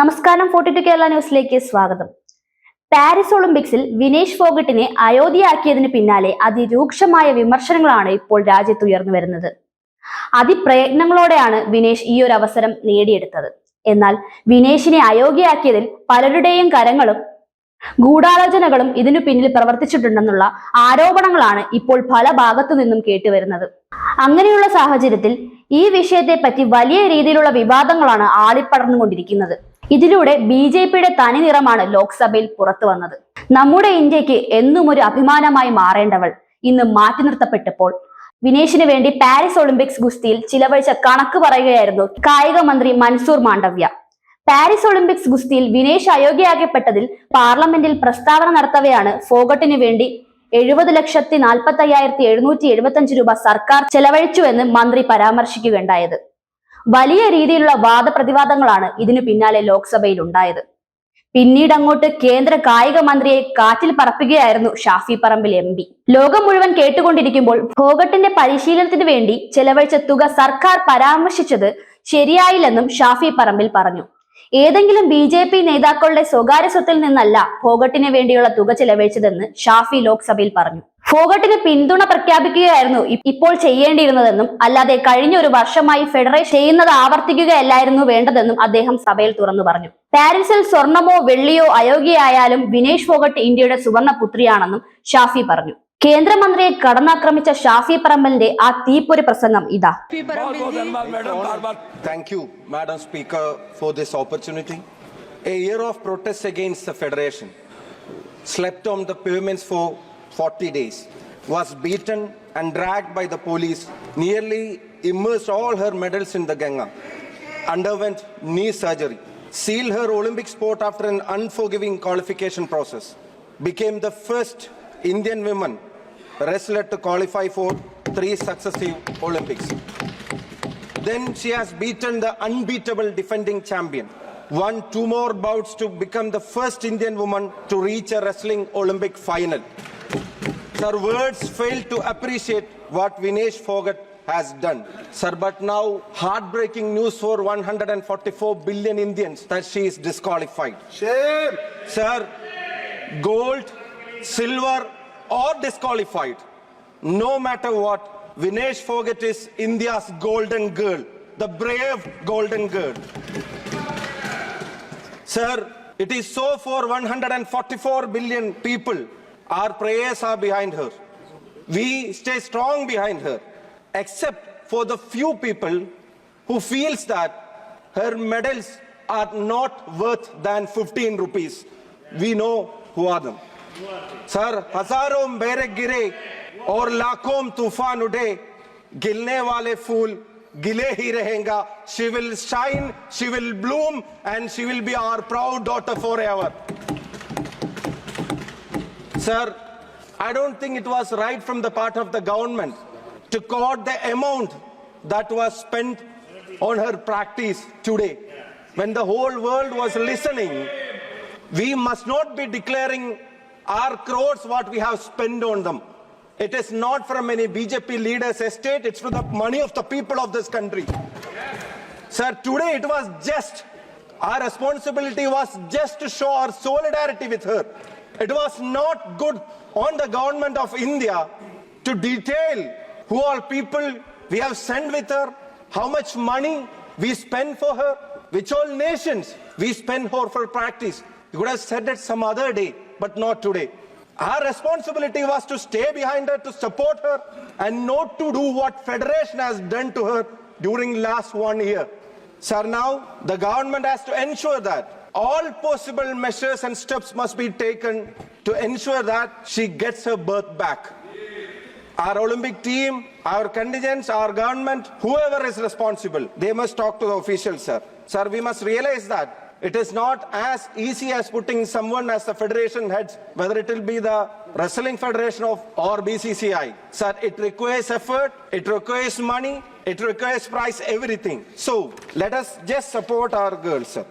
നമസ്കാരം forty to Kerala ന്യൂസിലേക്ക് സ്വാഗതം. പാരീസ് ഒളിമ്പിക്സിൽ വിനേഷ് ഫോഗട്ടിനെ അയോധ്യയാക്കിയതിന് പിന്നാലെ അതിരൂക്ഷമായ വിമർശനങ്ങളാണ് ഇപ്പോൾ രാജ്യത്ത് ഉയർന്നു വരുന്നത്. അതിപ്രയത്നങ്ങളോടെയാണ് വിനേഷ് ഈ ഒരു അവസരം നേടിയെടുത്തത്. എന്നാൽ വിനേഷിനെ അയോഗ്യയാക്കിയതിൽ പലരുടെയും കരങ്ങളും ഗൂഢാലോചനകളും ഇതിനു പിന്നിൽ പ്രവർത്തിച്ചിട്ടുണ്ടെന്നുള്ള ആരോപണങ്ങളാണ് ഇപ്പോൾ പല ഭാഗത്തു നിന്നും കേട്ടുവരുന്നത്. അങ്ങനെയുള്ള സാഹചര്യത്തിൽ ഈ വിഷയത്തെ പറ്റി വലിയ രീതിയിലുള്ള വിവാദങ്ങളാണ് ആളിപ്പടർന്നുകൊണ്ടിരിക്കുന്നത്. ഇതിലൂടെ ബി ജെ പിയുടെ തനി നിറമാണ് ലോക്സഭയിൽ പുറത്തു വന്നത്. നമ്മുടെ ഇന്ത്യയ്ക്ക് എന്നും ഒരു അഭിമാനമായി മാറേണ്ടവൾ ഇന്ന് മാറ്റി നിർത്തപ്പെട്ടപ്പോൾ വിനേഷിന് വേണ്ടി പാരീസ് ഒളിമ്പിക്സ് ഗുസ്തിയിൽ ചിലവഴിച്ച കണക്ക് പറയുകയായിരുന്നു കായിക മന്ത്രി മൻസൂർ മാണ്ഡവ്യ. പാരീസ് ഒളിമ്പിക്സ് ഗുസ്തിയിൽ വിനേഷ് അയോഗ്യയാകപ്പെട്ടതിൽ പാർലമെന്റിൽ പ്രസ്താവന നടത്തവെയാണ് ഫോഗട്ടിന് വേണ്ടി എഴുപത് ലക്ഷത്തി നാൽപ്പത്തി അയ്യായിരത്തി എഴുന്നൂറ്റി എഴുപത്തി അഞ്ച് രൂപ സർക്കാർ ചെലവഴിച്ചുവെന്ന് മന്ത്രി പരാമർശിക്കുകയുണ്ടായത്. വലിയ രീതിയിലുള്ള വാദപ്രതിവാദങ്ങളാണ് ഇതിനു പിന്നാലെ ലോക്സഭയിൽ ഉണ്ടായത്. പിന്നീട് അങ്ങോട്ട് കേന്ദ്ര കായിക മന്ത്രിയെ കാറ്റിൽ പറപ്പിക്കുകയായിരുന്നു ഷാഫി പറമ്പിൽ എം പി. ലോകം മുഴുവൻ കേട്ടുകൊണ്ടിരിക്കുമ്പോൾ ഭോഗട്ടിന്റെ പരിശീലനത്തിന് വേണ്ടി ചെലവഴിച്ച തുക സർക്കാർ പരാമർശിച്ചത് ശരിയായില്ലെന്നും ഷാഫി പറമ്പിൽ പറഞ്ഞു. ഏതെങ്കിലും ബി ജെ പി നേതാക്കളുടെ സ്വകാര്യ സ്വത്തിൽ നിന്നല്ല ഫോഗട്ടിന് വേണ്ടിയുള്ള തുക ചെലവഴിച്ചതെന്ന് ഷാഫി ലോക്സഭയിൽ പറഞ്ഞു. ഫോഗട്ടിന് പിന്തുണ പ്രഖ്യാപിക്കുകയായിരുന്നു ഇപ്പോൾ ചെയ്യേണ്ടിയിരുന്നതെന്നും അല്ലാതെ കഴിഞ്ഞ ഒരു വർഷമായി ഫെഡറേഷൻ ചെയ്യുന്നത് ആവർത്തിക്കുകയല്ലായിരുന്നു വേണ്ടതെന്നും അദ്ദേഹം സഭയിൽ തുറന്നു പറഞ്ഞു. പാരീസിൽ സ്വർണമോ വെള്ളിയോ അയോഗ്യയായാലും വിനേഷ് ഫോഗട്ട് ഇന്ത്യയുടെ സുവർണ പുത്രിയാണെന്നും ഷാഫി പറഞ്ഞു. കേന്ദ്രമന്ത്രിയെ കടന്നാക്രമിച്ച ഷാഫി പറമ്പലിന്റെ ആ തീപ്പൊരി പ്രസംഗം ഇതാ. Madam speaker for this opportunity a year of the federation slept on the for Federation, slept on the pavements for 40 days, was beaten and dragged by the police, nearly immersed all her medals in the Ganga, underwent knee surgery, sealed her Olympic sport after an unforgiving qualification process, became the first Indian woman wrestler to qualify for three successive Olympics. Then she has beaten the unbeatable defending champion. Won two more bouts to become the first Indian woman to reach a wrestling Olympic final. Sir, words fail to appreciate what Vinesh Fogart has done. Sir, but now heartbreaking news for 144 billion Indians that she is disqualified. शेर Sir, gold, silver, or disqualified, no matter what, Vinesh Fogart is India's golden girl, the brave golden girl. Sir, it is so for 144 billion people. Our prayers are behind her. We stay strong behind her, except for the few people who feels that her medals are not worth than 15 rupees. We know who are them. Sir हजारों मेरे गिरे और लाखों तूफान उठे गिलने वाले फूल गिले ही रहेगा she will shine she will Bloom and she will be our proud daughter for ever Sir, I don't think it was right from the part of the government to quote the amount that was spent on her practice today. When the whole world was listening, we must not be declaring our crores what we have spent on them. It is not from any BJP leader's estate, it's from the money of the people of this country. Sir, today it was just, our responsibility was just to show our solidarity with her. It was not good on the government of India to detail who all people we have sent with her, how much money we spend for her, which all nations we spend for for practice. You could have said that some other day, but not today. Our responsibility was to stay behind her, to support her, and not to do what Federation has done to her during last one year. Sir, now the government has to ensure that all possible measures and steps must be taken to ensure that she gets her birth back. Our Olympic team, our contingents, our government, whoever is responsible, they must talk to the officials, sir. Sir, we must realize that it is not as easy as putting someone as the federation heads, whether it will be the Wrestling Federation of or BCCI. Sir, it requires effort, it requires money, it requires price, everything. So let us just support our girls, sir.